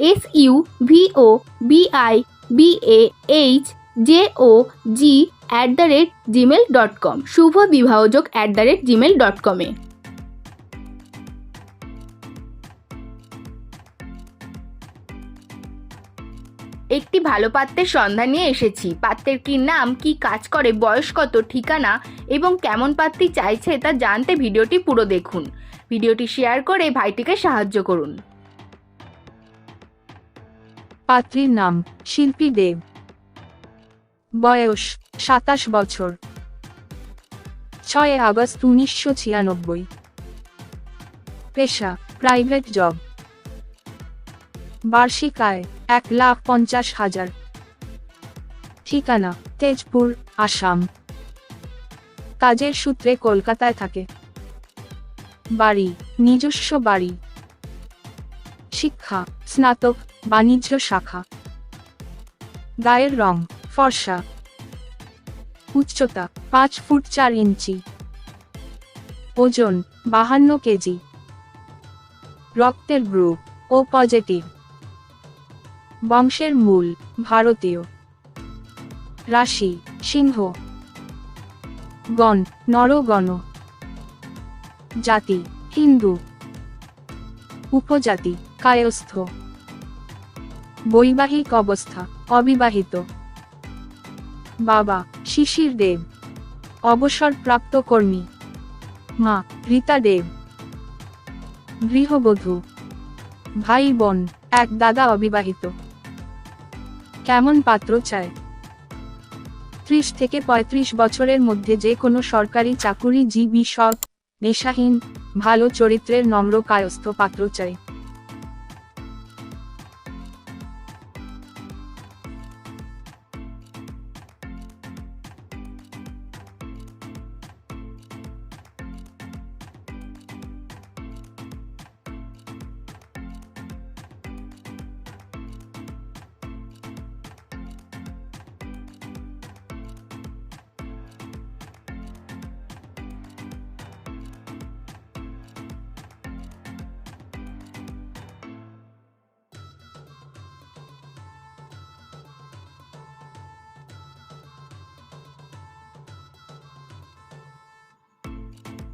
S U V O B I B A H J O G at the rate Gmail dot com Shubho বিবাহযোগ at the rate Gmail dot কমে একটি ভালো পাত্রের সন্ধান নিয়ে এসেছি। পাত্রের কি নাম, কি কাজ করে, বয়স কত, ঠিকানা এবং কেমন পাত্রী চাইছে তা জানতে ভিডিওটি পুরো দেখুন। ভিডিওটি শেয়ার করে ভাইটিকে সাহায্য করুন। পাত্রীর নাম শিল্পী দেব। বয়স সাতাশ বছর। ছয় আগস্ট উনিশশো ছিয়ানব্বই। পেশা প্রাইভেট জব। বার্ষিক আয় এক লাখ পঞ্চাশ হাজার। ঠিকানা তেজপুর, আসাম। কাজের সূত্রে কলকাতায় থাকে। বাড়ি, নিজস্ব বাড়ি। শিক্ষা, স্নাতক, বাণিজ্য শাখা। গায়ের রং, ফর্সা। উচ্চতা, পাঁচ ফুট চার ইঞ্চি। ওজন, বাহান্ন কেজি। রক্তের গ্রুপ, ও পজিটিভ। বংশের মূল, ভারতীয়। রাশি, সিংহ। গণ, নরগণ। জাতি, হিন্দু। উপজাতি। কায়স্থ। বৈবাহিক অবস্থা, অবিবাহিত। বাবা, শিশির দেব। অবসরপ্রাপ্ত কর্মী। মা, রীতা দেব। গৃহবধূ। ভাই বোন, এক দাদা অবিবাহিত। কেমন পাত্র চায়? ত্রিশ থেকে পঁয়ত্রিশ বছরের মধ্যে যে কোনো সরকারি চাকুরি জীবী সৎ, নেশাহীন, ভালো চরিত্রের নম্র কায়স্থ পাত্র চাই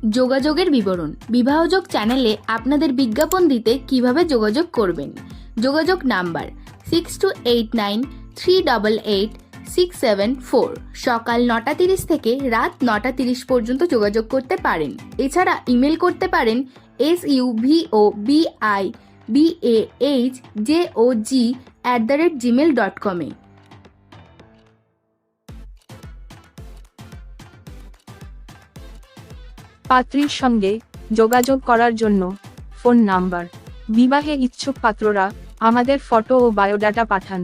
যোগাযোগের বিবরণ। বিবাহযোগ চ্যানেলে আপনাদের বিজ্ঞাপন দিতে কীভাবে যোগাযোগ করবেন? যোগাযোগ number six two eight nine three double eight six seven four সকাল নটা তিরিশ থেকে রাত নটা তিরিশ পর্যন্ত যোগাযোগ করতে পারেন। এছাড়া ইমেল করতে পারেন S U V O B I B A H J O G at the rate Gmail dot কমে পাত্রীর সঙ্গে যোগাযোগ করার জন্য ফোন নাম্বার। বিবাহে ইচ্ছুক পাত্ররা আমাদের ফটো ও বায়োডাটা পাঠান।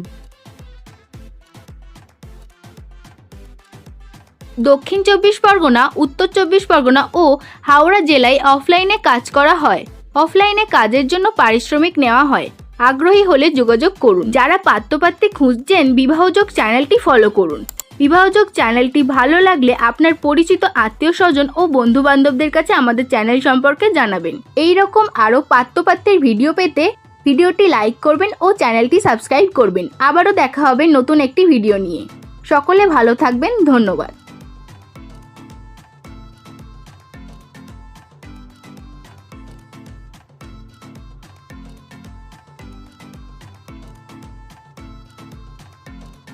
দক্ষিণ চব্বিশ পরগনা, উত্তর চব্বিশ পরগনা ও হাওড়া জেলায় অফলাইনে কাজ করা হয়। অফলাইনে কাজের জন্য পারিশ্রমিক নেওয়া হয়। আগ্রহী হলে যোগাযোগ করুন। যারা পাত্রপাত্রী খুঁজছেন, বিবাহযোগ চ্যানেলটি ফলো করুন। বিবাহযোগ চ্যানেলটি ভালো লাগলে আপনার পরিচিত আত্মীয় স্বজন ও বন্ধু বান্ধবদের কাছে আমাদের চ্যানেল সম্পর্কে জানাবেন। এই রকম আরও পাত্রপাত্রের ভিডিও পেতে ভিডিওটি লাইক করবেন ও চ্যানেলটি সাবস্ক্রাইব করবেন। আবারও দেখা হবে নতুন একটি ভিডিও নিয়ে। সকলে ভালো থাকবেন, ধন্যবাদ।